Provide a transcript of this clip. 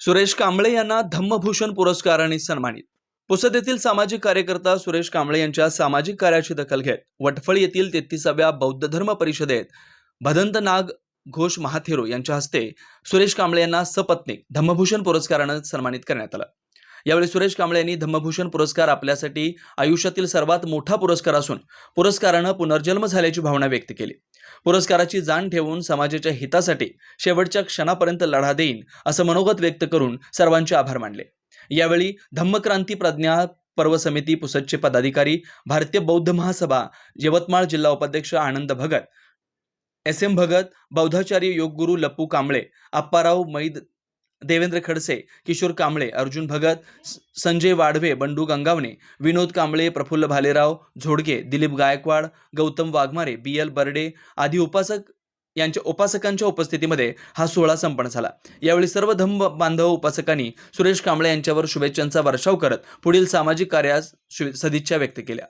सुरेश कांबळे यांना धम्मभूषण पुरस्काराने सन्मानित. पुसद येथील सामाजिक कार्यकर्ता सुरेश कांबळे यांच्या सामाजिक कार्याची दखल घेत वटफळ येथील तेहतीसाव्या बौद्ध धर्म परिषदेत भदंत नाग घोष महाथेरो यांच्या हस्ते सुरेश कांबळे यांना सपत्नीक धम्मभूषण पुरस्कारानं सन्मानित करण्यात आलं. यावेळी सुरेश कांबळे यांनी धम्मभूषण पुरस्कार आपल्यासाठी आयुष्यातील सर्वात मोठा पुरस्कार असून पुरस्कारानं पुनर्जन्म झाल्याची भावना व्यक्त केली. पुरस्काराची जाण ठेवून समाजाच्या हितासाठी शेवटच्या क्षणापर्यंत लढा देईन असं मनोगत व्यक्त करून सर्वांचे आभार मानले. यावेळी धम्मक्रांती प्रज्ञा पर्व समिती पुसदचे पदाधिकारी भारतीय बौद्ध महासभा यवतमाळ जिल्हा उपाध्यक्ष आनंद भगत एस एम भगत बौद्धाचार्य योगगुरू लप्पू कांबळे आप्पाराव मैद देवेंद्र खडसे किशोर कांबळे अर्जुन भगत संजय वाढवे बंडू गंगावणे विनोद कांबळे प्रफुल्ल भालेराव झोडगे दिलीप गायकवाड गौतम वाघमारे बी एल बर्डे आदी उपासक यांच्या उपासकांच्या उपस्थितीमध्ये हा सोहळा संपन्न झाला. यावेळी सर्व धम्म बांधव उपासकांनी सुरेश कांबळे यांच्यावर शुभेच्छांचा वर्षाव करत पुढील सामाजिक कार्यास सदिच्छा व्यक्त केल्या.